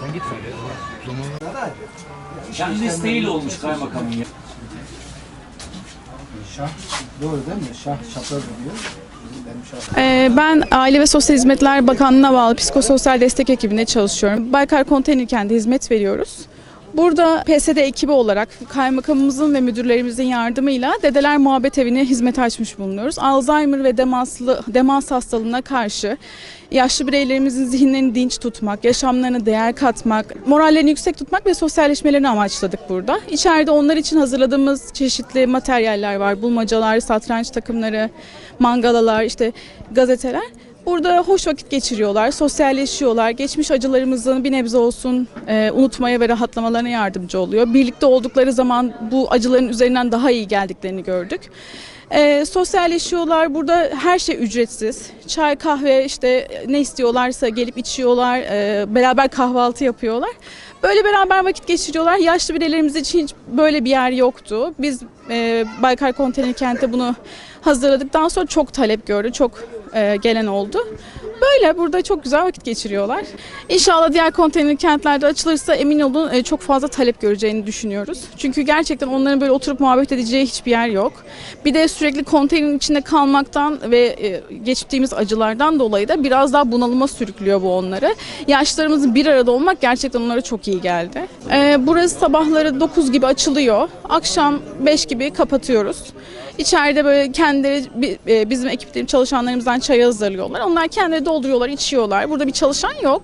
Sen git söyle. Kendi isteğiyle olmuş kaymakamın ya. Şah, doğru değil mi? Şah çapraz oluyor. Ee, ben Aile ve Sosyal Hizmetler Bakanlığı'na bağlı psikososyal destek ekibinde çalışıyorum. Baykar Konteyner kendi hizmet veriyoruz. Burada PSD ekibi olarak kaymakamımızın ve müdürlerimizin yardımıyla Dedeler Muhabbet Evi'ne hizmet açmış bulunuyoruz. Alzheimer ve demanslı, demans hastalığına karşı yaşlı bireylerimizin zihinlerini dinç tutmak, yaşamlarına değer katmak, morallerini yüksek tutmak ve sosyalleşmelerini amaçladık burada. İçeride onlar için hazırladığımız çeşitli materyaller var. Bulmacalar, satranç takımları, mangalalar, işte gazeteler. Burada hoş vakit geçiriyorlar, sosyalleşiyorlar. Geçmiş acılarımızın bir nebze olsun e, unutmaya ve rahatlamalarına yardımcı oluyor. Birlikte oldukları zaman bu acıların üzerinden daha iyi geldiklerini gördük. E, sosyalleşiyorlar. Burada her şey ücretsiz. Çay, kahve işte ne istiyorlarsa gelip içiyorlar. e, beraber kahvaltı yapıyorlar. Böyle beraber vakit geçiriyorlar. Yaşlı bireylerimiz için hiç böyle bir yer yoktu. Biz e, Baykar Konteyner Kent'te bunu hazırladıktan sonra çok talep gördü. Çok e, gelen oldu. Böyle burada çok güzel vakit geçiriyorlar. İnşallah diğer konteyner kentlerde açılırsa emin olun e, çok fazla talep göreceğini düşünüyoruz. Çünkü gerçekten onların böyle oturup muhabbet edeceği hiçbir yer yok. Bir de sürekli konteynerin içinde kalmaktan ve e, geçtiğimiz acılardan dolayı da biraz daha bunalıma sürüklüyor bu onları. Yaşlarımızın bir arada olmak gerçekten onlara çok iyi geldi. E, burası sabahları 9 gibi açılıyor. Akşam 5 gibi kapatıyoruz. İçeride böyle kendileri bi- bizim ekiplerim çalışanlarımızdan çay hazırlıyorlar. Onlar kendileri dolduruyorlar, içiyorlar. Burada bir çalışan yok.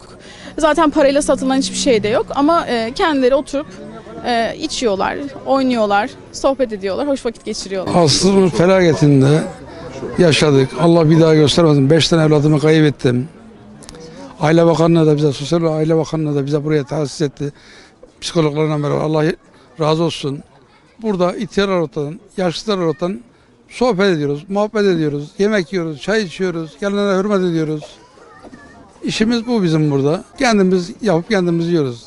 Zaten parayla satılan hiçbir şey de yok ama e, kendileri oturup e, içiyorlar, oynuyorlar, sohbet ediyorlar, hoş vakit geçiriyorlar. Asrın felaketinde yaşadık. Allah bir daha göstermesin. Beş tane evladımı kaybettim. Aile Bakanlığı da bize, Sosyal Aile Bakanlığı da bize buraya tahsis etti. Psikologlarla beraber Allah razı olsun. Burada ihtiyarlar ortadan, yaşlılar ortadan sohbet ediyoruz, muhabbet ediyoruz, yemek yiyoruz, çay içiyoruz, gelenlere hürmet ediyoruz. İşimiz bu bizim burada. Kendimiz yapıp kendimiz yiyoruz.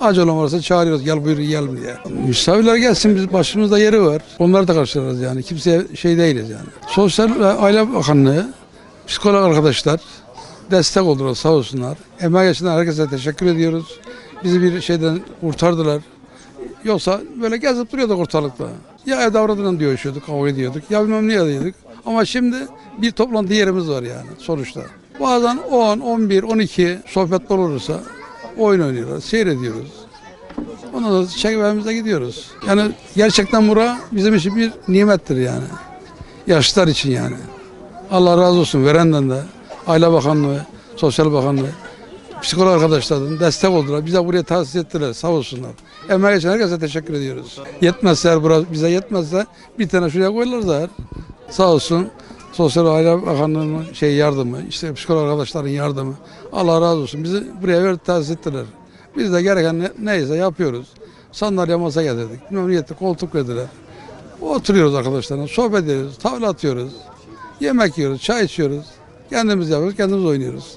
Acı varsa çağırıyoruz gel buyur yiyelim diye. Misafirler gelsin biz başımızda yeri var. Onları da karşılarız yani. Kimseye şey değiliz yani. Sosyal ve Aile Bakanlığı, psikolog arkadaşlar destek oldular sağ olsunlar. Emeği geçen herkese teşekkür ediyoruz. Bizi bir şeyden kurtardılar. Yoksa böyle gezip duruyorduk ortalıkta. Ya evde avradından dövüşüyorduk, kavga ediyorduk. Ya bilmem ne ediyorduk. Ama şimdi bir toplantı yerimiz var yani sonuçta. Bazen 10, 11, 12 sohbetler olursa oyun oynuyoruz, seyrediyoruz. Ondan sonra çekip evimize gidiyoruz. Yani gerçekten bura bizim için bir nimettir yani. Yaşlılar için yani. Allah razı olsun verenden de, Aile Bakanlığı, Sosyal Bakanlığı, psikolog arkadaşlardan destek oldular. Bize buraya tahsis ettiler sağ olsunlar. Emeği geçen herkese teşekkür ediyoruz. Yetmezse burası bize yetmezse bir tane şuraya koyarlar da sağ olsun. Sosyal Aile Bakanlığı'nın şey yardımı, işte psikolog arkadaşların yardımı. Allah razı olsun. Bizi buraya verip tahsis ettiler. Biz de gereken ne- neyse yapıyoruz. Sandalye masa getirdik. Memnuniyetle koltuk verdiler. Oturuyoruz arkadaşlarla, sohbet ediyoruz, tavla atıyoruz. Yemek yiyoruz, çay içiyoruz. Kendimiz yapıyoruz, kendimiz oynuyoruz.